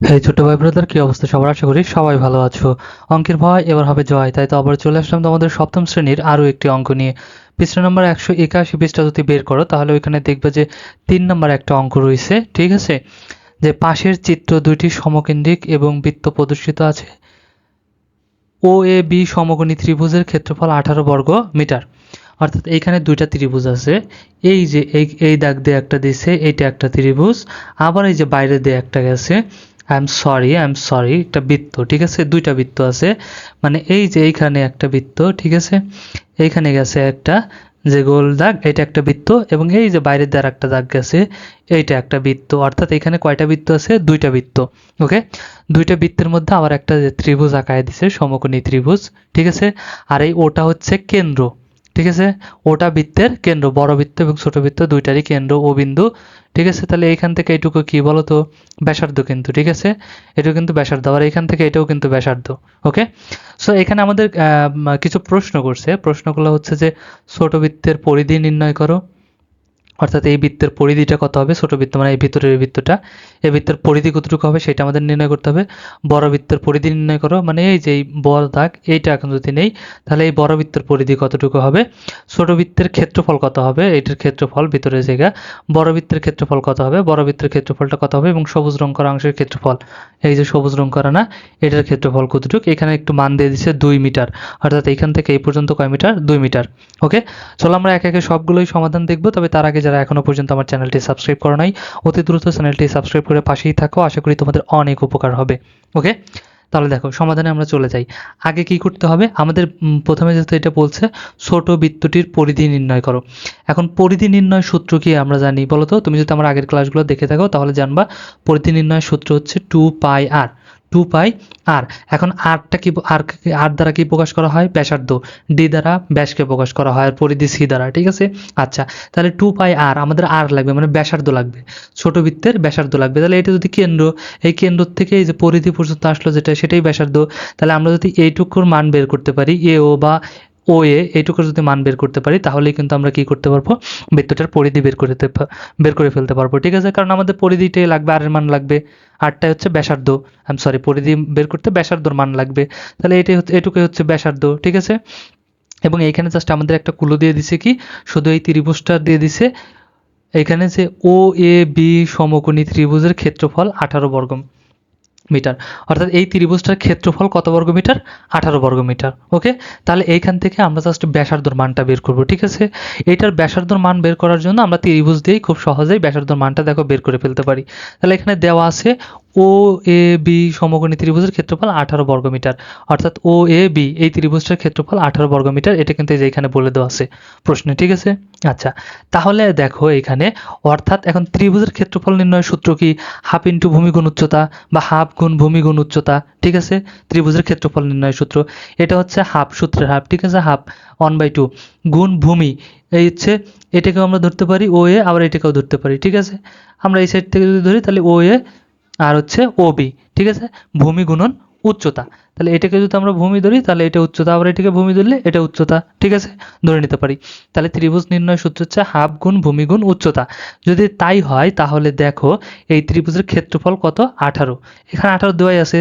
এই ছোট ভাই ব্রাদার কি অবস্থা সবার? আশা করি সবাই ভালো আছো। অঙ্কের ভয় এবার হবে জয়, তাই তো আবার চলে আসলাম তোমাদের সপ্তম শ্রেণির আরও একটি অঙ্ক নিয়ে। পৃষ্ঠা নম্বর একশো একাশি পৃষ্ঠা যদি বের করো, তাহলে ওইখানে দেখবে যে তিন নম্বর একটা অঙ্ক রয়েছে, ঠিক আছে? যে পাশের চিত্র দুইটি সমকেন্দ্রিক এবং বৃত্ত প্রদর্শিত আছে। ও এ বি সমকোণী ত্রিভুজের ক্ষেত্রফল আঠারো বর্গ মিটার। অর্থাৎ এইখানে দুইটা ত্রিভুজ আছে। এই যে এই দাগ দিয়ে একটা দিছে, এইটা একটা ত্রিভুজ। আবার এই যে বাইরে দিয়ে একটা গেছে I am sorry I am sorry একটা বৃত্ত, ঠিক আছে? দুইটা বৃত্ত আছে। মানে এই যে এইখানে একটা বৃত্ত, ঠিক আছে? এইখানে গেছে একটা যে গোল দাগ এটা একটা বৃত্ত এবং এই যে বাইরের দ্বার একটা দাগ গেছে, এইটা একটা বৃত্ত। অর্থাৎ এখানে কয়টা বৃত্ত আছে? দুইটা বৃত্ত, ওকে? দুইটা বৃত্তের মধ্যে আবার একটা যে ত্রিভুজ আঁকায় দিছে, সমকোণী ত্রিভুজ, ঠিক আছে? আর এই ওটা হচ্ছে কেন্দ্র, ঠিক আছে? ওটা বৃত্তের কেন্দ্র, বড় বৃত্ত এবং ছোট বৃত্ত, দুইটারই কেন্দ্র ও বিন্দু। ঠিক আছে, তাহলে এইখান থেকে এটুকু কি বলো তো ব্যাসার্ধ কিন্তু, ঠিক আছে? এটাও কিন্তু ব্যাসার্ধ। আবার এখান থেকে এটাও কিন্তু ব্যাসার্ধ ওকে সো এখানে আমাদের কিছু প্রশ্ন করছে। প্রশ্নগুলো হচ্ছে যে, ছোট বৃত্তের পরিধি নির্ণয় করো। অর্থাৎ এই বৃত্তের পরিধিটা কত হবে? ছোট বৃত্ত মানে এই ভিতরের বৃত্তটা। এই বৃত্তের পরিধি কতটুকু হবে সেটা আমাদের নির্ণয় করতে হবে। বড় বৃত্তের পরিধি নির্ণয় করো মানে এই যে বড় দাগ, এইটা এখন যদি নেই, তাহলে এই বড় বৃত্তের পরিধি কতটুকু হবে? ছোট বৃত্তের ক্ষেত্রফল কত হবে? এটার ক্ষেত্রফল ভিতরের জায়গা। বড় বৃত্তের ক্ষেত্রফল কত হবে? বড় বৃত্তের ক্ষেত্রফলটা কত হবে? এবং সবুজ রং করা অংশের ক্ষেত্রফল। এই যে সবুজ রং করা না, এটার ক্ষেত্রফল কতটুকু? এখানে একটু মান দিয়ে দিচ্ছে দুই মিটার। অর্থাৎ এখান থেকে এই পর্যন্ত কয় মিটার? দুই মিটার। ওকে? চলো আমরা একে একে সবগুলোই সমাধান দেখব। তবে তার আগে যারা এখনও পর্যন্ত আমার চ্যানেলটি সাবস্ক্রাইব করো নাই, অতি দ্রুত চ্যানেলটি সাবস্ক্রাইব করে পাশেই থাকো। আশা করি তোমাদের অনেক উপকার হবে। ওকে তাহলে দেখো, সমাধানে আমরা চলে যাই। আগে কি করতে হবে? আমাদের প্রথমে যেহেতু এটা বলছে, ছোট বৃত্তটির পরিধি নির্ণয় করো। এখন পরিধি নির্ণয় সূত্র কি আমরা জানি বলো তো? তুমি যদি আমার আগের ক্লাসগুলো দেখে থাকো, তাহলে জানবা, পরিধি নির্ণয় সূত্র হচ্ছে টু পাই আর টু পাই আর। এখন আরটা কি আর আর দ্বারা কি প্রকাশ করা হয়? ব্যাসার্ধ। ডি দ্বারা ব্যাসকে প্রকাশ করা হয় আর পরিধি সি দ্বারা, ঠিক আছে? আচ্ছা তাহলে টু পাই আর আমাদের আর লাগবে মানে ব্যাসার্ধ লাগবে। ছোট বৃত্তের ব্যাসার্ধ লাগবে। তাহলে এটা যদি কেন্দ্র, এই কেন্দ্র থেকে এই যে পরিধি পর্যন্ত আসলো যেটা, সেটাই ব্যাসার্ধ। তাহলে আমরা যদি এইটুকুর মান বের করতে পারি, এ ও বা ও এ এইটুকুর যদি মান বের করতে পারি, তাহলেই কিন্তু আমরা কি করতে পারব? বৃত্তটার পরিধি বের করতে বের করে ফেলতে পারব, ঠিক আছে? কারণ আমাদের পরিধিটাই লাগবে আর এর মান লাগবে। আরটা হচ্ছে ব্যাসার্ধ। আই এম সরি পরিধি বের করতে ব্যাসার্ধর মান লাগবে। তাহলে এটাই হচ্ছে, এটুকুই হচ্ছে ব্যাসার্ধ, ঠিক আছে? এবং এইখানে জাস্ট আমাদের একটা কুলো দিয়ে দিছে কি? শুধু এই ত্রিভুজটা দিয়ে দিছে। এখানে যে ও, এ, বি সমকোণী ত্রিভুজের ক্ষেত্রফল আঠারো বর্গ মিটার। অর্থাৎ এই ত্রিভুজটার ক্ষেত্রফল কত বর্গ মিটার? আঠারো বর্গ মিটার। ওকে? তাহলে এইখান থেকে আমরা জাস্ট ব্যাসার্ধর মানটা বের করব, ঠিক আছে? এটার ব্যাসার্ধর মান বের করার জন্য আমরা ত্রিভুজ দিয়েই খুব সহজেই ব্যাসার্ধর মানটা দেখো বের করে ফেলতে পারি। তাহলে এখানে দেওয়া আছে ও, এ, বি সমকোণী ত্রিভুজের ক্ষেত্রফল আঠারো বর্গ মিটার। অর্থাৎ ও, এ, বি এই ত্রিভুজটার ক্ষেত্রফল আঠারো বর্গ মিটার। এটা কিন্তু এখানে বলে দেওয়া আছে প্রশ্নে, ঠিক আছে? আচ্ছা তাহলে দেখো এখানে, অর্থাৎ এখন ত্রিভুজের ক্ষেত্রফল নির্ণয়ের সূত্র কি? হাফ ইন্টু ভূমি গুণ উচ্চতা বা হাফ গুণ ভূমি গুণ উচ্চতা, ঠিক আছে? ত্রিভুজের ক্ষেত্রফল নির্ণয়ের সূত্র। এটা হচ্ছে হাফ, সূত্রের হাফ, ঠিক আছে? হাফ, ওয়ান বাই টু, গুণ ভূমি। এই হচ্ছে, এটাকেও আমরা ধরতে পারি ও, এ, আবার এটাকেও ধরতে পারি, ঠিক আছে? আমরা এই সাইড থেকে যদি ধরি, তাহলে ও, এ আর হচ্ছে ওবি ঠিক আছে? ভূমি গুণন উচ্চতা। তাহলে এটাকে যদি আমরা ভূমি ধরি, তাহলে এটা উচ্চতা, আবার এটাকে ভূমি ধরলে এটা উচ্চতা, ঠিক আছে? ধরে নিতে পারি। তাহলে ত্রিভুজ নির্ণয় সূত্র হচ্ছে হাফ গুণ ভূমি গুণ উচ্চতা। যদি তাই হয়, তাহলে দেখো, এই ত্রিভুজের ক্ষেত্রফল কত? আঠারো। এখানে আঠারো দেওয়াই আছে।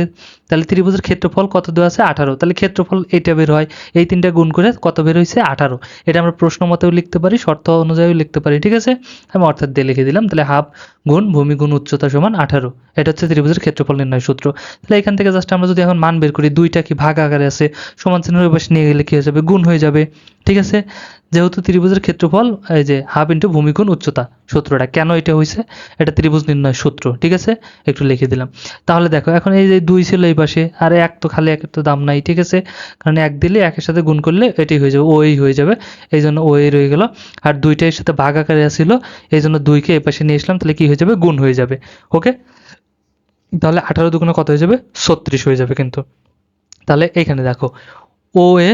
তাহলে ত্রিভুজের ক্ষেত্রফল কত দেওয়া আছে? আঠারো। তাহলে ক্ষেত্রফল এইটা বের হয়। এই তিনটা গুণ করে কত বের হয়েছে? আঠারো। এটা আমরা প্রশ্ন মতেও লিখতে পারি, শর্ত অনুযায়ীও লিখতে পারি, ঠিক আছে? আমি অর্থাৎ দিয়ে লিখে দিলাম। তাহলে হাফ গুণ ভূমি গুণ উচ্চতা সমান আঠারো। এটা হচ্ছে ত্রিভুজের ক্ষেত্রফল নির্ণয় সূত্র। তাহলে এখান থেকে জাস্ট আমরা যদি এখন মান বের করি দুইটা কি ভাগ আকারে আছে, সমান চিহ্নের ওই পাশে নিয়ে গেলে কি হয়ে যাবে? গুণ হয়ে যাবে। ঠিক আছে? যেহেতু ত্রিভুজের ক্ষেত্রফল, এই যে হাফ ইন্টু ভূমি গুণ উচ্চতা, সূত্রটা কেন এটা হয়েছে এটা ত্রিভুজ নির্ণয় সূত্র, ঠিক আছে? একটু লিখে দিলাম। তাহলে দেখো, এখন এই যে দুই ছিল এই পাশে, আর এক তো খালি একের তো দাম নাই, ঠিক আছে? কারণ এক দিলে একের সাথে গুণ করলে এটাই হয়ে যাবে, ওই হয়ে যাবে, এই জন্য ওই রয়ে গেল। আর দুইটার সাথে ভাগ আকারে আসছিল এই জন্য দুইকে এই পাশে নিয়ে আসলাম, তাহলে কি হয়ে যাবে? গুণ হয়ে যাবে ওকে তাহলে আঠারো দুগুণে কত হয়ে যাবে? ছত্রিশ হয়ে যাবে কিন্তু। তাহলে এইখানে দেখো ও এ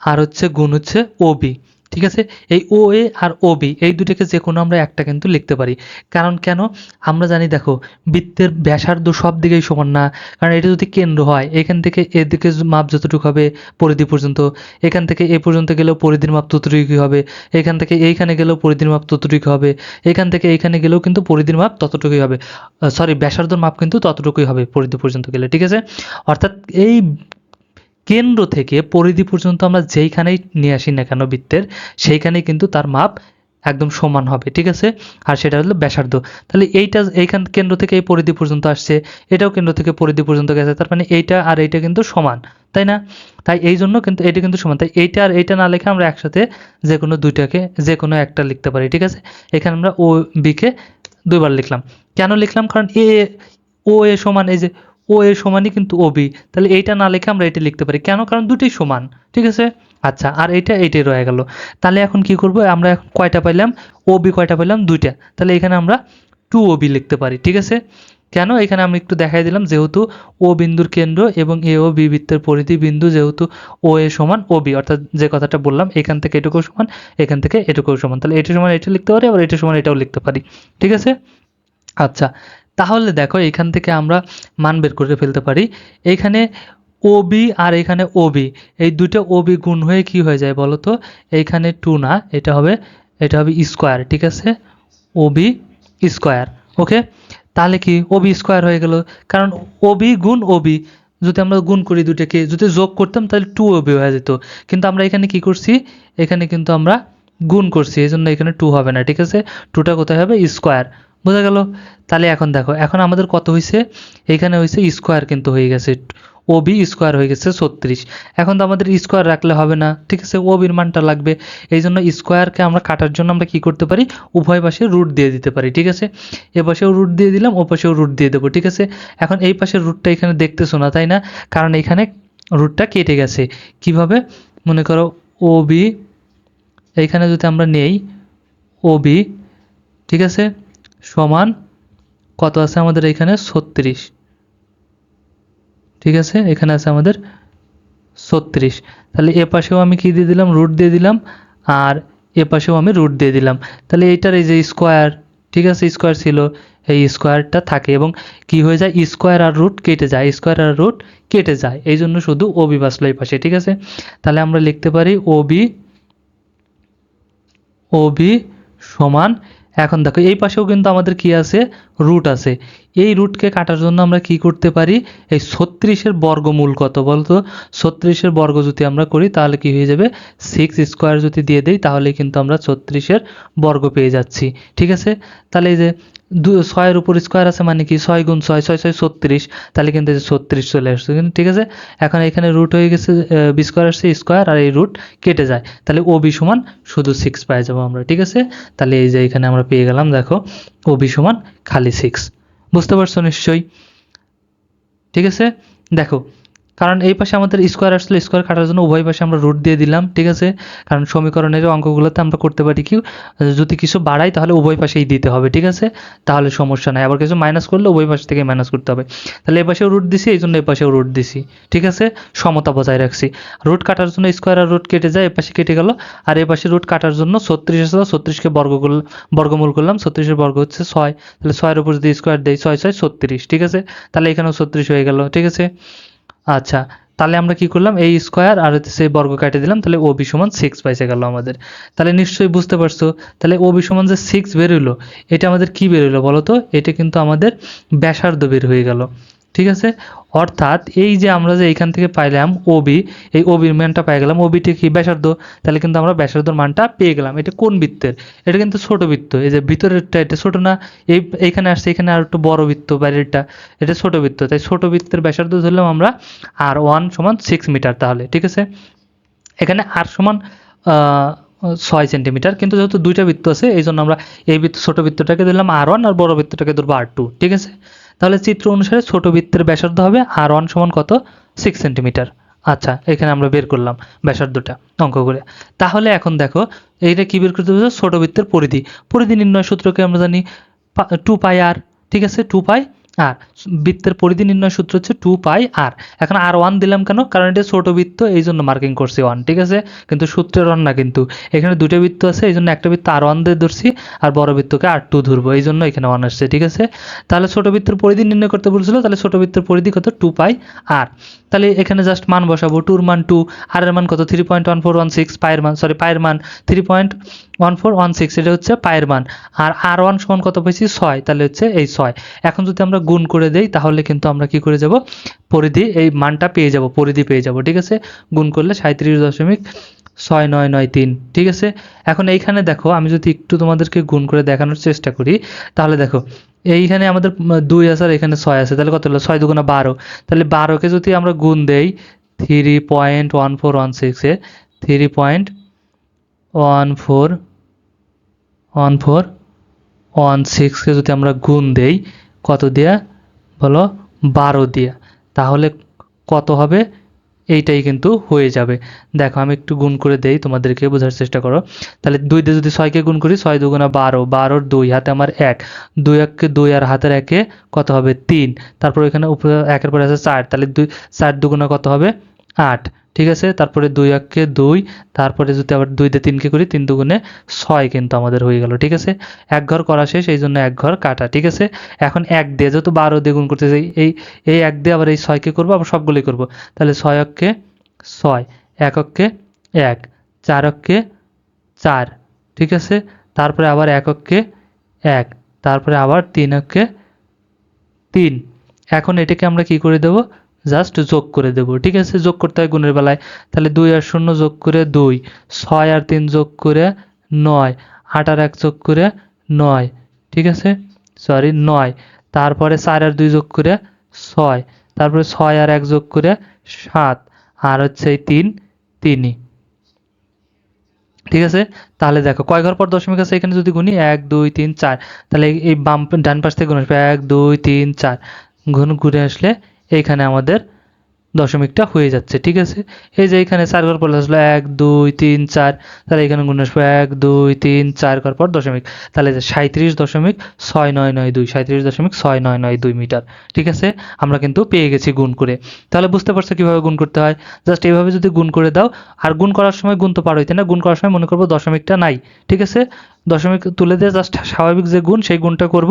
আর হচ্ছে গুণ হচ্ছে ও বি ঠিক আছে? এই ও এ আর ও বি এই দুটোকে যে কোনো আমরা একটা কিন্তু লিখতে পারি। কারণ কেন? আমরা জানি দেখো, বৃত্তের ব্যাসার্ধ সব দিকেই সমান না। কারণ এটা যদি কেন্দ্র হয়, এখান থেকে এদিকে মাপ যতটুকু হবে পরিধি পর্যন্ত, এখান থেকে এ পর্যন্ত গেলেও পরিধির মাপ ততটুকুই হবে, এখান থেকে এইখানে গেলেও পরিধির মাপ ততটুকু হবে, এখান থেকে এইখানে গেলেও কিন্তু পরিধির মাপ ততটুকুই হবে। সরি ব্যাসার্ধর মাপ কিন্তু ততটুকুই হবে পরিধি পর্যন্ত গেলে, ঠিক আছে? অর্থাৎ এই কেন্দ্র থেকে পরিধি পর্যন্ত আমরা যেইখানেই নিয়ে আসি না কেন বৃত্তের, সেইখানেই কিন্তু তার মাপ একদম সমান হবে, ঠিক আছে? আর সেটা হলো ব্যাসার্ধ। তাহলে এইটা, এইখান কেন্দ্র থেকে এই পরিধি পর্যন্ত আসছে, এটাও কেন্দ্র থেকে পরিধি পর্যন্ত গেছে, তার মানে এইটা আর এইটা কিন্তু সমান, তাই না? তাই এই জন্য কিন্তু এটা কিন্তু সমান। তাই এইটা আর এইটা না লিখে আমরা একসাথে যে কোনো দুইটাকে, যে কোনো একটা লিখতে পারি, ঠিক আছে? এখানে আমরা ও বিকে দুইবার লিখলাম। কেন লিখলাম? কারণ এ, ও এ সমান, এই যে ও এ সমানই কিন্তু ও বি। তাহলে এইটা না লিখে আমরা এটা লিখতে পারি। কেন? কারণ দুটোই সমান, ঠিক আছে? আচ্ছা আর এইটা, এইটাই রয়ে গেল। তাহলে এখন কি করব? আমরা এখন কয়টা পাইলাম? ও বি কয়টা পাইলাম? দুইটা। তাহলে এখানে আমরা টু ও বি লিখতে পারি, ঠিক আছে? কেন? এখানে আমি একটু দেখাই দিলাম, যেহেতু ও বিন্দুর কেন্দ্র এবং এ ও বি বৃত্তের পরিধি বিন্দু যেহেতু ও এ সমান, ও বি। অর্থাৎ যে কথাটা বললাম, এখান থেকে এটুকু সমান, এখান থেকে এটুকু সমান। তাহলে এটা সমান, এটা লিখতে পারি, আবার এটা সমান, এটাও লিখতে পারি, ঠিক আছে? আচ্ছা তাহলে দেখো এখান থেকে আমরা মান বের করে ফেলতে পারি। এখানে ওবি আর এখানে ওবি এই দুটো ওবি গুণ হয়ে কি হয়ে যায় বলো তো? এইখানে টু না, এটা হবে এটা হবে স্কোয়ার ঠিক আছে? ওবি স্কোয়ার ওকে তাহলে কি ওবি স্কোয়ার হয়ে গেল? কারণ ওবি গুণ ওবি যদি আমরা গুণ করি দুটাকে যদি যোগ করতাম তাহলে টু ওবি হয়ে যেত। কিন্তু আমরা এখানে কি করছি? এখানে কিন্তু আমরা গুণ করছি এই জন্য এখানে টু হবে না, ঠিক আছে? টুটা কোথায় হবে? স্কোয়ার বোঝা গেল? তাহলে এখন দেখো, এখন আমাদের কত হয়েছে এখানে হয়েছে স্কোয়ার কিন্তু হয়ে গেছে ও বি স্কোয়ার হয়ে গেছে ছত্রিশ। এখন তো আমাদের স্কোয়ার রাখলে হবে না, ঠিক আছে? ও বির মানটা লাগবে। এই জন্য স্কোয়ারকে আমরা কাটার জন্য আমরা কি করতে পারি? উভয় পাশে রুট দিয়ে দিতে পারি, ঠিক আছে? এ পাশেও রুট দিয়ে দিলাম, ও পাশেও রুট দিয়ে দেবো, ঠিক আছে? এখন এই পাশের রুটটা এখানে দেখতেছো না, তাই না? কারণ এখানে রুটটা কেটে গেছে। কীভাবে? মনে করো ও বি এইখানে যদি আমরা নেই ও বি ঠিক আছে? সমান কত আছে আমাদের এখানে? ছত্রিশ। ঠিক আছে? এখানে আছে আমাদের ছত্রিশ। তাহলে এ পাশেও আমি কি দিয়ে দিলাম? রুট দিয়ে দিলাম। আর এ পাশেও আমি রুট দিয়ে দিলাম। তাহলে এইটার এই যে স্কোয়ার, ঠিক আছে? স্কোয়ার ছিল। এই স্কোয়ারটা থাকে এবং কি হয়ে যায়? স্কোয়ার আর রুট কেটে যায়। স্কোয়ার আর রুট কেটে যায়। এই জন্য শুধু ওবি বাসলো এই পাশে, ঠিক আছে? তাহলে আমরা লিখতে পারি ওবি ওবি সমান এখন দেখো, এই পাশেও কিন্তু আমাদের কি আছে? রুট আছে। এই রুটকে কাটার জন্য আমরা কি করতে পারি? এই ছত্রিশের বর্গমূল কত বলতো? ছত্রিশের বর্গ যদি আমরা করি, তাহলে কি হয়ে যাবে? সিক্স স্কোয়ার যদি দিয়ে দেই তাহলে কিন্তু আমরা ছত্রিশের বর্গ পেয়ে যাচ্ছি। ঠিক আছে? তাহলে এই যে দু, ছয়ের উপর স্কোয়ার আছে মানে কি? ছয় গুণ ছয় ছয় ছয়, ছত্রিশ। তাহলে কিন্তু ছত্রিশ চলে আসছে। কিন্তু ঠিক আছে? এখন এখানে রুট হয়ে গেছে বি স্কোয়ার আসছে স্কোয়ার আর এই রুট কেটে যায়। তাহলে ও বি সমান শুধু সিক্স পাই যাব আমরা, ঠিক আছে? তাহলে এই যে এখানে আমরা পেয়ে গেলাম, দেখো ও বি সমান খালি সিক্স বুঝতে পারছ নিশ্চয়ই? ঠিক আছে? দেখো কারণ এই পাশে আমাদের স্কোয়ার আসলে স্কোয়ার কাটার জন্য উভয় পাশে আমরা রুট দিয়ে দিলাম, ঠিক আছে? কারণ সমীকরণের অঙ্কগুলোতে আমরা করতে পারি কি, যদি কিছু বাড়াই তাহলে উভয় পাশেই দিতে হবে, ঠিক আছে? তাহলে সমস্যা নাই, আবার কিছু মাইনাস করলে উভয় পাশ থেকে মাইনাস করতে হবে। তাহলে এই পাশেও রুট দিছি এই জন্য এই পাশেও রুট দিছি, ঠিক আছে? সমতা বজায় রাখছি। রুট কাটার জন্য স্কোয়ার আর রুট কেটে যায়, এ পাশে কেটে গেল, আর এ পাশে রুট কাটার জন্য ছত্রিশ আছে ছত্রিশকে বর্গ বর্গমূল করলাম, ছত্রিশের বর্গ হচ্ছে ছয়। তাহলে ছয়ের উপর যদি স্কোয়ার দেয় ছয় ছয়, ছত্রিশ, ঠিক আছে? তাহলে এখানেও ছত্রিশ হয়ে গেল, ঠিক আছে? আচ্ছা তাহলে আমরা কি করলাম? এই স্কোয়ার আর হচ্ছে সেই বর্গ কাটে দিলাম, তাহলে ও বি সমান সিক্স পাইসে গেল আমাদের। তাহলে নিশ্চয়ই বুঝতে পারছ, তাহলে ও বি সমান যে সিক্স বেরোলো এটা আমাদের কি বেরোলো বলো তো? এটা কিন্তু আমাদের ব্যাসার্ধ বের হয়ে গেল। ঠিক আছে? অর্থাৎ এই যে আমরা যে এইখান থেকে পাইলাম ওবি এই ওবির মানটা পেয়ে গেলাম ওবিটি কি? ব্যাসার্ধ। তাহলে কিন্তু আমরা ব্যাসার্ধর মানটা পেয়ে গেলাম। এটা কোন বৃত্তের? এটা কিন্তু ছোট বৃত্ত। এই যে ভিতরেরটা, এটা ছোট না? এই, এইখানে আসছে, এখানে আর একটু বড় বৃত্ত, বাইরেরটা। এটা ছোট বৃত্ত। তাই ছোট বৃত্তের ব্যাসার্ধ ধরলাম আমরা আর ওয়ান সমান সিক্স মিটার তাহলে, ঠিক আছে? এখানে আর সমান ছয় সেন্টিমিটার। কিন্তু যেহেতু দুইটা বৃত্ত আছে এই জন্য আমরা এই বৃত্ত, ছোট বৃত্তটাকে ধরলাম আর ওয়ান আর বড় বৃত্তটাকে ধরবো আর টু ঠিক আছে? তাহলে চিত্র অনুসারে ছোট বৃত্তের ব্যাসার্ধ হবে আর ওয়ান সমান কত? সিক্স সেন্টিমিটার আচ্ছা এখানে আমরা বের করলাম ব্যাসার্ধটা অঙ্ক করে তাহলে এখন দেখো, এইটা কি বের করতে ছোট বৃত্তের পরিধি। পরিধি নির্ণয় সূত্রকে আমরা জানি টু পাই আর ঠিক আছে? টু পাই আর বৃত্তের পরিধি নির্ণয় সূত্র হচ্ছে টু পাই আর এখন আর ওয়ান দিলাম কেন? কারণ এটা ছোট বৃত্ত, এই জন্য মার্কিং করছি ওয়ান ঠিক আছে? কিন্তু সূত্রের ওয়ান না কিন্তু। এখানে দুটো বৃত্ত আছে, এই জন্য একটা বৃত্ত আর ওয়ান দিয়ে ধরছি, আর বড় বৃত্তকে আর টু ধরবো, এই জন্য এখানে ওয়ান আসছে, ঠিক আছে? তাহলে ছোট বৃত্তের পরিধি নির্ণয় করতে বলছিল, তাহলে ছোট বৃত্তের পরিধি কত? টু পাই আর তাহলে এখানে জাস্ট মান বসাবো টুর মান টু আর এর মান কত? Three point one four one six পায়ের মান সরি পায়ের মান three point one four one six এটা হচ্ছে পায়ের মান। আর আর ওয়ান সমান কত পেয়েছি ছয়, তাহলে হচ্ছে এই ছয়। এখন যদি আমরা গুণ করে দেই, তাহলে কিন্তু আমরা কি করে যাব? পরিধি, এই মানটা পেয়ে যাব, পরিধি পেয়ে যাব, ঠিক আছে? গুণ করলে সাঁত্রিশ দশমিক ছয় নয় নয় তিন, ঠিক আছে? এখন এইখানে দেখো, আমি যদি একটু তোমাদেরকে গুণ করে দেখানোর চেষ্টা করি, তাহলে দেখো, এইখানে আমাদের দুই আছে আর এখানে ছয় আছে, তাহলে কত হলো? ছয় দুগুণা বারো। তাহলে বারোকে যদি আমরা গুণ দেই, three point one four one সিক্সে three point one four one four one সিক্সকে যদি আমরা গুণ দেই কত দিয়া? বলো বারো দিয়া। তাহলে কত হবে? এইটাই কিন্তু হয়ে যাবে। দেখো, আমি একটু গুণ করে দেই, তোমাদেরকে বোঝার চেষ্টা করো। তাহলে দুই দিয়ে যদি ছয়কে গুণ করি, ছয় দুগুণা বারো, বারোর দুই, হাতে আমার এক। দুই এককে দুই আর হাতের একে কত হবে? তিন। তারপর এখানে উপরে একের পরে আছে চার। তাহলে দুই, চার দুগুণা কত হবে? আট, ঠিক আছে? তারপরে দুই এককে দুই, তারপরে যদি আবার দুই দিয়ে তিনকে করি, তিন দুগুণে ছয় কিন্তু আমাদের হয়ে গেল, ঠিক আছে? এক ঘর করা শেষ, এই জন্য এক ঘর কাটা, ঠিক আছে? এখন এক দিয়ে যেহেতু বারো দিয়ে গুণ করতে চাই এই এই এক দিয়ে আবার এই ছয়কে করব, আবার সবগুলোই করব। তাহলে ছয় অক্ষে ছয়, এক অক্ষে এক, চার অক্ষে চার, ঠিক আছে? তারপরে আবার এক অক্ষে এক, তারপরে আবার তিন অক্ষে তিন। এখন এটাকে আমরা কি করে দেব? জাস্ট যোগ করে দেব, ঠিক আছে? যোগ করতে হয় গুণের বেলায়। তাহলে দুই আর শূন্য যোগ করে দুই, ছয় আর তিন যোগ করে নয়, আট আর এক যোগ করে নয়, ঠিক আছে? সরি নয়। তারপরে চার আর দুই যোগ করে ছয়, তারপরে ছয় আর এক যোগ করে সাত, আর হচ্ছে এই তিন, তিনই, ঠিক আছে? তাহলে দেখো, কয় ঘর পর দশমিক আছে এখানে যদি গুনি? এক, দুই, তিন, চার। তাহলে এই- বাম ডান পাশ থেকে গুণ আসবে। এক, দুই, তিন, চার। গুণ ঘুরে আসলে এইখানে আমাদের দশমিকটা হয়ে যাচ্ছে, ঠিক আছে? এই যে এখানে চার ঘর পর আসলো এক, দুই, তিন, চার, তাহলে এখানে গুণ আসবে এক, দুই, তিন, চার ঘর পর দশমিক। তাহলে যে সাঁত্রিশ দশমিক ছয় নয় নয় দুই সাঁত্রিশ দশমিক ছয় নয় নয় দুই মিটার, ঠিক আছে? আমরা কিন্তু পেয়ে গেছি গুণ করে। তাহলে বুঝতে পারছ কীভাবে গুণ করতে হয়? জাস্ট এইভাবে যদি গুণ করে দাও, আর গুণ করার সময় গুণ তো পারোই, তাই না? গুণ করার সময় মনে করব দশমিকটা নাই, ঠিক আছে? দশমিক তুলে দিয়ে জাস্ট স্বাভাবিক যে গুণ, সেই গুণটা করব।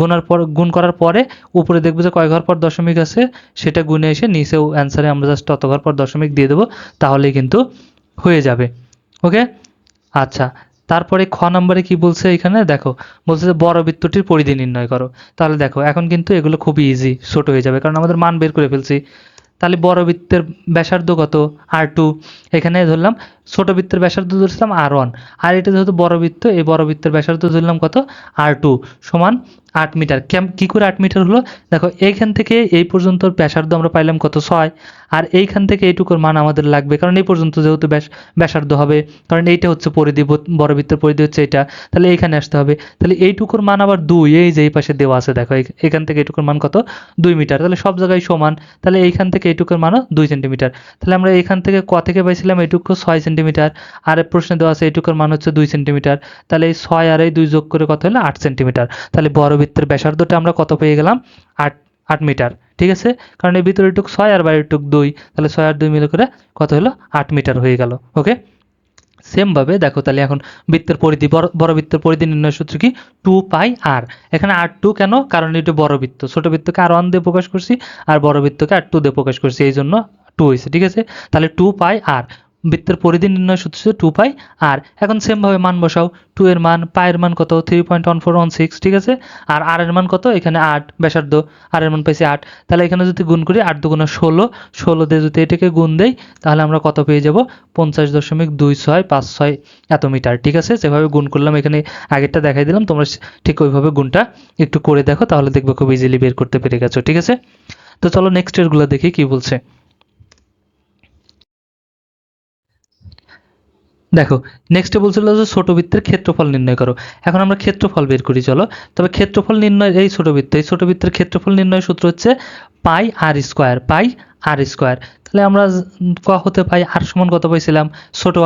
গুণার পর, গুণ করার পরে উপরে দেখব যে কয় ঘর পর দশমিক আছে? সেটা গুণে এসে নিচেও অ্যান্সারে আমরা জাস্ট তত ঘর পর দশমিক দিয়ে দেবো, তাহলেই কিন্তু হয়ে যাবে। ওকে আচ্ছা তারপরে খ নম্বরে কি বলছে এখানে? দেখো, বলছে যে বড় বৃত্তটির পরিধি নির্ণয় করো। তাহলে দেখো, এখন কিন্তু এগুলো খুবই ইজি ছোট হয়ে যাবে, কারণ আমাদের মান বের করে ফেলছি। তাহলে বড় বৃত্তের ব্যাসার্ধ কত? আর টু এখানে ধরলাম ছোট বৃত্তের ব্যাসার্ধ ধরছিলাম আর ওয়ান আর এটা যেহেতু বড় বৃত্ত, এই বড় বৃত্তের ব্যাসার্ধ ধরলাম কত? আর টু সমান আট মিটার। কেম কী করে আট মিটার হলো? দেখো, এইখান থেকে এই পর্যন্ত ব্যাসার্ধ আমরা পাইলাম কত? ছয়। আর এইখান থেকে এইটুকুর মান আমাদের লাগবে, কারণ এই পর্যন্ত যেহেতু ব্যাস, ব্যাসার্ধ হবে, কারণ এইটা হচ্ছে পরিধি, ব- বড় বৃত্তের পরিধি হচ্ছে এটা তাহলে এইখানে আসতে হবে। তাহলে এইটুকুর মান আবার দুই, এই যে এই পাশে দেওয়া আছে, দেখো এখান থেকে এইটুকুর মান কত? দুই মিটার। তাহলে সব জায়গায় সমান, তাহলে এইখান থেকে এইটুকুর মানও দুই সেন্টিমিটার। তাহলে আমরা এখান থেকে ক থেকে পাইছিলাম এইটুকু? ছয় সেন্টিমিটার। আর প্রশ্নে দেওয়া আছে এইটুকুর মান হচ্ছে দুই সেন্টিমিটার। তাহলে এই ছয় আর এই দুই যোগ করে কত হলো? আট সেন্টিমিটার। তাহলে বড় বৃত্তের ব্যাসার্ধটা আমরা কত পেয়ে গেলাম? আট আট মিটার, ঠিক আছে? কারণ এই ভিতরে টুক ছয় আর বাইরের টুক দুই, তাহলে ছয় আর দুই মিলে করে কত হলো? আট মিটার হয়ে গেল ওকে সেমভাবে দেখো তাহলে এখন বৃত্তের পরিধি, বড় বৃত্তের পরিধি নির্ণয় সূত্র কি? Two pi R. এখানে আর টু কেন? কারণ এটা বড় বৃত্ত। ছোট বৃত্তকে আর ওয়ান দিয়ে প্রকাশ করছি আর বড় বৃত্তকে আর টু দিয়ে প্রকাশ করছি। এই জন্য টু হয়েছে, ঠিক আছে? তাহলে টু পাই আর। বৃত্তের পরিধি নির্ণয় সূত্র হচ্ছে টু পাই আর এখন সেমভাবে মান বসাও টু এর মান পায়ের মান কত? Three point one four one six ঠিক আছে? আর আর এর মান কত? এখানে আট, ব্যাসার্ধ আর এর মান পাইছি আট। তাহলে এখানে যদি গুণ করি আট দুগুণে ষোলো ষোলো দিয়ে যদি এটাকে গুণ দেই, তাহলে আমরা কত পেয়ে যাব? পঞ্চাশ দশমিক দুই ছয় পাঁচ ছয় এত মিটার ঠিক আছে? যেভাবে গুণ করলাম এখানে আগেরটা দেখাই দিলাম, তোমরা ঠিক ওইভাবে গুণটা একটু করে দেখো, তাহলে দেখবে খুব ইজিলি বের করতে পেরে গেছো, ঠিক আছে? তো চলো নেক্সট এরগুলো দেখি কি বলছে। দেখো নেক্সটে বলছিল যে ছোট বৃত্তের ক্ষেত্রফল নির্ণয় করো। এখন আমরা ক্ষেত্রফল বের করি, চলো। তবে ক্ষেত্রফল নির্ণয়, এই ছোট বৃত্ত এই ছোট বৃত্তের ক্ষেত্রফল নির্ণয় সূত্র হচ্ছে পাই আর স্কোয়ার, পাই আর স্কোয়ার। তাহলে আমরা ক হতে পাই আর সমান কত পাইছিলাম? ছোট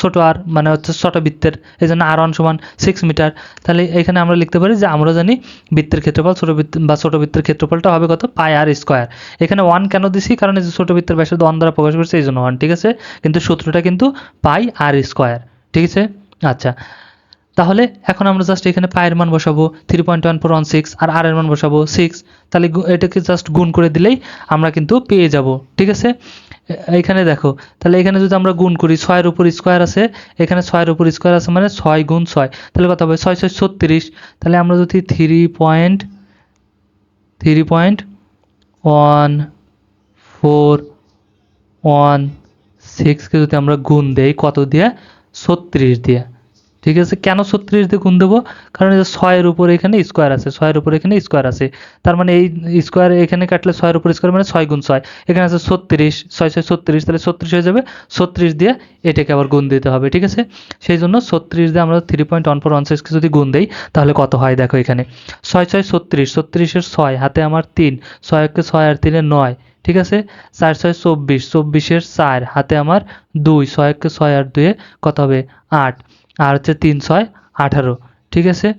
ছোট আর মানে হচ্ছে ছোট বৃত্তের, এই জন্য আর ওয়ান সমান সিক্স মিটার তাহলে এখানে আমরা লিখতে পারি যে আমরা জানি বৃত্তের ক্ষেত্রফল ছোট বৃত্ত বা ছোট বৃত্তের ক্ষেত্রফলটা হবে কত? পাই আর স্কোয়ার এখানে ওয়ান কেন দিছি? কারণ এই যে ছোট বৃত্তের ব্যাসার্ধ ওয়ান দ্বারা প্রকাশ করছে, এই জন্য ওয়ান ঠিক আছে? কিন্তু সূত্রটা কিন্তু পাই আর স্কোয়ার ঠিক আছে? আচ্ছা। তাহলে এখন আমরা জাস্ট এখানে পায়ের মান বসাবো three point one four one six আর আর এর মান বসাবো সিক্স তাহলে এটাকে জাস্ট গুণ করে দিলেই আমরা কিন্তু পেয়ে যাব, ঠিক আছে? এখানে দেখো, তাহলে এখানে যদি আমরা গুণ করি ছয়ের উপর স্কোয়ার আছে, এখানে ছয়ের উপর স্কোয়ার আছে মানে ছয় গুণ ছয়, তাহলে কত হবে? ছয় ছয়, ছত্রিশ, তাহলে আমরা যদি three point three point one four one সিক্সকে যদি আমরা গুণ দেই, কত দিয়ে? ছত্রিশ দিয়ে। ঠিক আছে? কেন ছত্রিশ দিয়ে গুণ দেবো? কারণ এই ছয়ের উপরে এখানে স্কোয়ার আছে, ছয়ের উপরে এখানে স্কোয়ার আছে। তার মানে এই স্কোয়ার এখানে কাটলে ছয়ের উপর স্কোয়ার মানে ছয় গুণ ছয়। এখানে আছে ছত্রিশ, ছয় ছয়, ছত্রিশ, তাহলে ছত্রিশ হয়ে যাবে। ছত্রিশ দিয়ে এটাকে আবার গুণ দিতে হবে, ঠিক আছে? সেই জন্য ছত্রিশ দিয়ে আমরা three point one four one সিক্সকে যদি গুণ দেই, তাহলে কত হয় দেখো এখানে? ছয় ছয়, ছত্রিশ, ছত্রিশের ছয়, হাতে আমার তিন, ছয় একে ছয় আর তিনে নয়, ঠিক আছে? চার, ছয়, চব্বিশ, চব্বিশের চার, হাতে আমার দুই, ছয় একে ছয় আর দুয়ে কত হবে? আট। আর হচ্ছে তিন, ছয়, আঠারো। ঠিক আছে?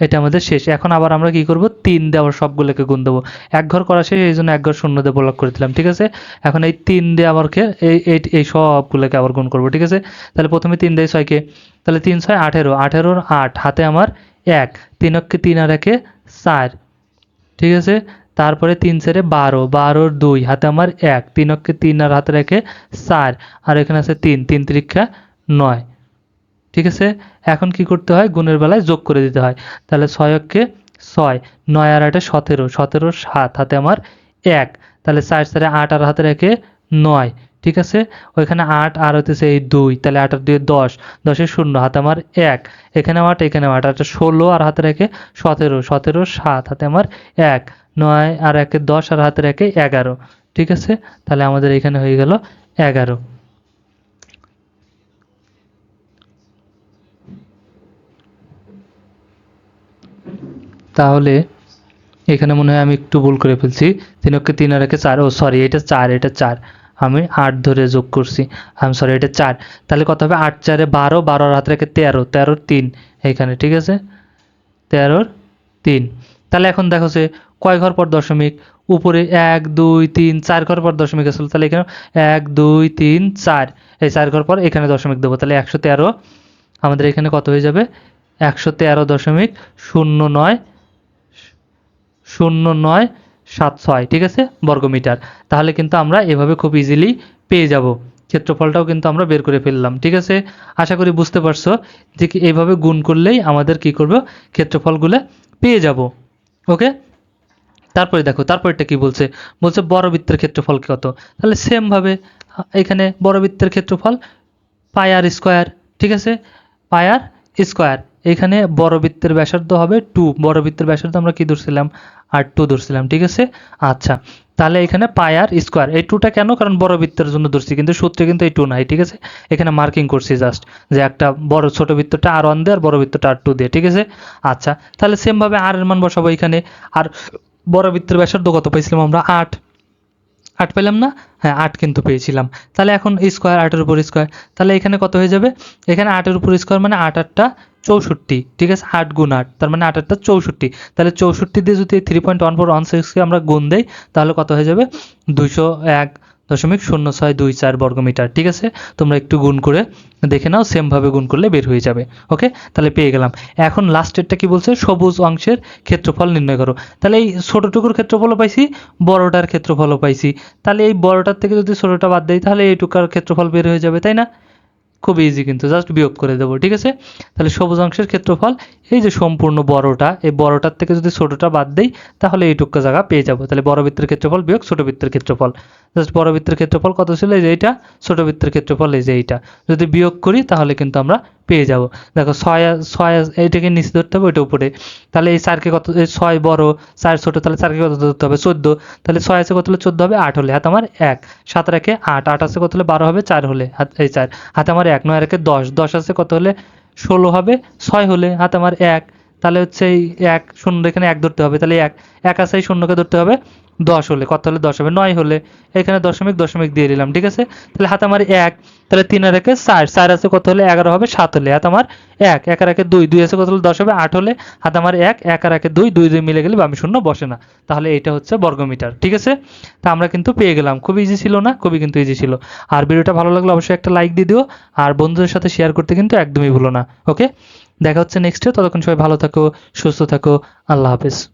এটা আমাদের শেষ। এখন আবার আমরা কি করব? তিন দেওয়ার সবগুলোকে গুণ দেবো। এক ঘর করা শেষ এই জন্য এক ঘর শূন্য দিয়ে ব্লক করে দিলাম। ঠিক আছে? এখন এই তিন দিয়ে আবার কে এই এই সবগুলোকে আবার গুণ করব। ঠিক আছে? তাহলে প্রথমে তিন দেয় ছয়কে। তাহলে তিন, ছয়, আঠেরো। আঠেরোর আট, হাতে আমার এক। তিনককে তিন আর একে চার। ঠিক আছে? তারপরে তিন চারে বারো। বারোর দুই, হাতে আমার এক। তিনককে তিন আর হাতে রেখে চার। আর এখানে আছে তিন। তিন তিরিক্ষা নয়। ঠিক আছে? এখন কি করতে হয়? গুণের বেলায় যোগ করে দিতে হয়। তাহলে ছয়ককে ছয়, নয় আর আটে সতেরো সতেরো সাত, হাতে আমার এক। তাহলে চার চারে আট আর হাতে রেখে নয়, ঠিক আছে? ওইখানে আট আর হতেছে এই দুই, তাহলে আট আর দুই দশ, দশের শূন্য, হাতে আমার এক। এখানে আট এখানে আট আটটা ষোলো আর হাতে রেখে সতেরো সতেরো সাত, হাতে আমার এক। নয় আর একে দশ আর হাতে রেখে এগারো, ঠিক আছে? তাহলে আমাদের এখানে হয়ে গেল এগারো। তাহলে এখানে মনে হয় আমি একটু ভুল করে ফেলছি। তিনকে তিন আর একে চার। ও সরি এটা চার এটা চার। আমি আট ধরে যোগ করছি। আমি সরি এটা চার। তাহলে কত হবে? আট চারে বারো, বারোর হাত রেখে তেরো। তেরোর তিন এইখানে ঠিক আছে? তেরোর তিন। তাহলে এখন দেখো যে কয় ঘর পর দশমিক? উপরে এক, দুই, তিন, চার ঘর পর দশমিক আসলে তাহলে এখানে এক, দুই, তিন, চার। এই চার ঘর পর এখানে দশমিক দেবো। তাহলে একশো তেরো আমাদের এখানে কত হয়ে যাবে? একশো তেরো দশমিক শূন্য নয় শূন্য নয় সাত ছয় ঠিক আছে? বর্গমিটার। তাহলে কিন্তু আমরা এভাবে খুব ইজিলি পেয়ে যাব। ক্ষেত্রফলটাও কিন্তু আমরা বের করে ফেললাম ঠিক আছে? আশা করি বুঝতে পারছ যে এইভাবে গুণ করলেই আমাদের কি করব? ক্ষেত্রফলগুলো পেয়ে যাব ওকে? তারপরে দেখো তারপরেটা কি বলছে? বলছে বড় বৃত্তের ক্ষেত্রফল কত? তাহলে সেম ভাবে আহ, এখানে বড় বৃত্তের ক্ষেত্রফল পাই আর স্কোয়ার ঠিক আছে? পাই আর স্কোয়ার এখানে বড় বৃত্তের ব্যাসার্ধ হবে টু। বড় বৃত্তের ব্যাসার্ধ আমরা কি ধরছিলাম? আর টু ধরছিলাম, ঠিক আছে? আচ্ছা তাহলে এখানে পাই আর স্কোয়ার। এই টুটা কেন? কারণ বড় বৃত্তের জন্য ধরছি, কিন্তু সূত্রে কিন্তু এই টু নাই, ঠিক আছে? এখানে মার্কিং করছি জাস্ট যে একটা বড় ছোট বৃত্তটা আর ওয়ান দিয়ে আর বড় বৃত্তটা আর টু দিয়ে, ঠিক আছে? আচ্ছা তাহলে সেমভাবে আর এর মান বসাবো এখানে। আর বড় বৃত্তের ব্যাসার্ধ কত পাইছিলাম আমরা? আট। আট পেলাম না? হ্যাঁ আট কিন্তু পেয়েছিলাম। তাহলে এখন স্কোয়ার আটের উপর স্কোয়ার তাহলে এখানে কত হয়ে যাবে? এখানে আটের উপর স্কোয়ার মানে আট আটটা চৌষট্টি, ঠিক আছে? আট গুণ আট, তার মানে আট আটটা চৌষট্টি। তাহলে চৌষট্টি দিয়ে যদি three point one four one সিক্সকে আমরা গুণ দেই, তাহলে কত হয়ে যাবে? দুশো এক দশমিক শূন্য ছয় দুই চার বর্গমিটার, ঠিক আছে? তোমরা একটু গুণ করে দেখে নাও সেমভাবে গুণ করলে বের হয়ে যাবে ওকে তাহলে পেয়ে গেলাম। এখন লাস্টেরটা কি বলছে? সবুজ অংশের ক্ষেত্রফল নির্ণয় করো। তাহলে এই ছোটোটুকুর ক্ষেত্রফলও পাইছি, বড়টার ক্ষেত্রফলও পাইছি। তাহলে এই বড়টার থেকে যদি ছোটোটা বাদ দেয় তাহলে এইটুকার ক্ষেত্রফল বের হয়ে যাবে, তাই না? খুব ইজি কিন্তু জাস্ট বিয়োগ করে দেবো, ঠিক আছে? তাহলে সবুজ অংশের ক্ষেত্রফল, এই যে সম্পূর্ণ বড়টা, এই বড়টার থেকে যদি ছোটটা বাদ দেই, তাহলে এইটুকু জায়গা পেয়ে যাব। তাহলে বড় বৃত্তের ক্ষেত্রফল বিয়োগ ছোট বৃত্তের ক্ষেত্রফল। জাস্ট বড় বৃত্তের ক্ষেত্রফল কত ছিল? এই যে এইটা, ছোট বৃত্তের ক্ষেত্রফল এই যে এইটা। যদি বিয়োগ করি, তাহলে কিন্তু আমরা পেয়ে যাব। দেখো ছয় ছয় এইটাকে নিচে ধরতে হবে, ওইটা উপরে। তাহলে এই চারকে কত ছয় বড়, চার ছোট, তাহলে চারকে কত ধরতে হবে? চোদ্দ। তাহলে ছয় আছে কত হলে? চোদ্দ হবে, আট হলে। হাত আমার এক। সাত রেখে আট। আট আছে কত হলে? বারো হবে, চার হলে। হাত, এই চার। হাতে আমার এক, নয় রেখে দশ। দশ আছে কত হলে? ষোলো হবে, ছয় হলে। হাত আমার এক। তাহলে হচ্ছে এই এক শূন্য এখানে এক ধরতে হবে। তাহলে এক এক আছে এই শূন্যকে ধরতে হবে। দশ হলে, কত হলে? দশ হবে, নয় হলে। এখানে দশমিক দশমিক দিয়ে দিলাম, ঠিক আছে? তাহলে হাত আমার এক, তাহলে তিন আর একে চার। চার আছে কত হলে? এগারো হবে, সাত হলে। হাত আমার এক এক আর একে দুই। দুই আছে কত হলে? দশ হবে, আট হলে। হাত আমার এক এক আর একে দুই দুই দুই মিলে গেলে বামি শূন্য বসে না। তাহলে এটা হচ্ছে বর্গমিটার, ঠিক আছে? তা আমরা কিন্তু পেয়ে গেলাম। খুব ইজি ছিল না? খুবই কিন্তু ইজি ছিল। আর ভিডিওটা ভালো লাগলে অবশ্যই একটা লাইক দিয়ে দিও। আর বন্ধুদের সাথে শেয়ার করতে কিন্তু একদমই ভুলো না ওকে দেখা হচ্ছে নেক্সটে ততক্ষণ সবাই ভালো থাকো, সুস্থ থাকো। আল্লাহ হাফেজ।